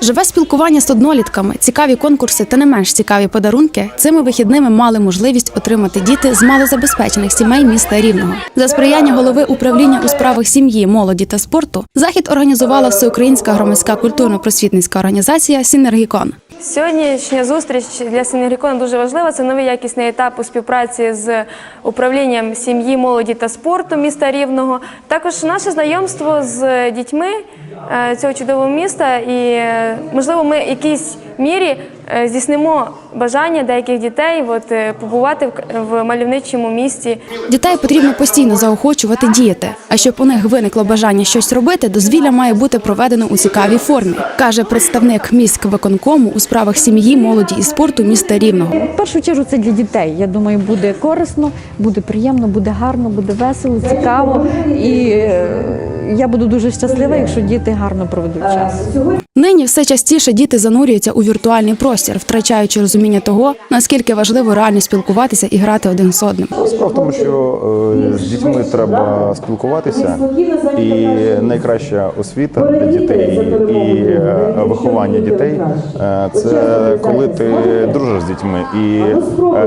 Живе спілкування з однолітками, цікаві конкурси та не менш цікаві подарунки цими вихідними мали можливість отримати діти з малозабезпечених сімей міста Рівного. За сприяння голови управління у справах сім'ї, молоді та спорту захід організувала всеукраїнська громадська культурно-просвітницька організація Сінергікон. Сьогоднішня зустріч для Синергікона дуже важлива. Це новий якісний етап у співпраці з управлінням сім'ї, молоді та спорту міста Рівного. Також наше знайомство з дітьми цього чудового міста, і е, можливо, ми в якійсь мірі е, здійснимо бажання деяких дітей от, е, побувати в- мальовничому місті. Дітей потрібно постійно заохочувати діяти. А щоб у них виникло бажання щось робити, дозвілля має бути проведено у цікавій формі, каже представник міськвиконкому у справах сім'ї, молоді і спорту міста Рівного. В першу чергу це для дітей. Я думаю, буде корисно, буде приємно, буде гарно, буде весело, цікаво. І е, я буду дуже щаслива, якщо діти гарно проведуть час. Нині все частіше діти занурюються у віртуальний простір, втрачаючи розуміння того, наскільки важливо реально спілкуватися і грати один з одним. Справа в тому, що е, з дітьми треба спілкуватися, і найкраща освіта для дітей і е, виховання дітей е, це коли ти дружиш з дітьми і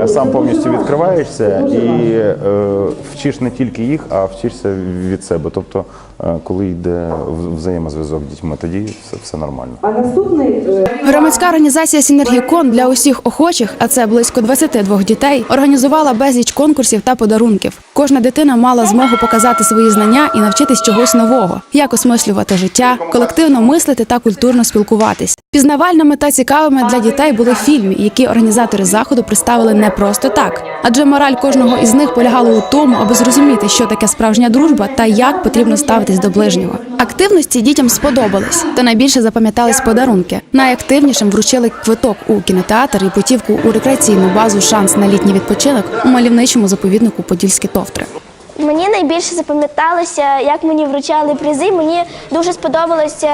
сам повністю відкриваєшся і вчиш не тільки їх, а вчишся від себе. Тобто, коли йде взаємозв'язок з дітьми, тоді все, все нормально. Громадська організація Сінергікон для усіх охочих, а це близько 22 дітей, організувала безліч конкурсів та подарунків. Кожна дитина мала змогу показати свої знання і навчитись чогось нового, як осмислювати життя, колективно мислити та культурно спілкуватись. Пізнавальними та цікавими для дітей були фільми, які організатори заходу представили не просто так, адже мораль кожного із них полягала у тому, аби зрозуміти, що таке справжня дружба та як потрібно ставитись до ближнього. Активності дітям сподобались, та найбільше запам'ятались подарунки. Найактивнішим вручили квиток у кінотеатр і путівку у рекреаційну базу Шанс на літній відпочинок у мальовничому заповіднику Подільські товтри. Мені найбільше запам'яталося, як мені вручали призи. Мені дуже сподобалося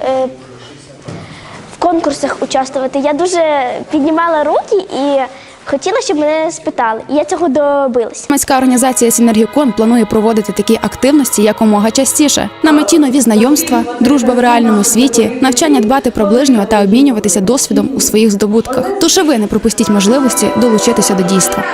е, в конкурсах участвувати. Я дуже піднімала руки і хотіла, щоб мене спитали. І я цього добилася. Громадська організація Сінергікон планує проводити такі активності якомога частіше. На меті нові знайомства, дружба в реальному світі, навчання дбати про ближнього та обмінюватися досвідом у своїх здобутках. Тож і ви не пропустіть можливості долучитися до дійства.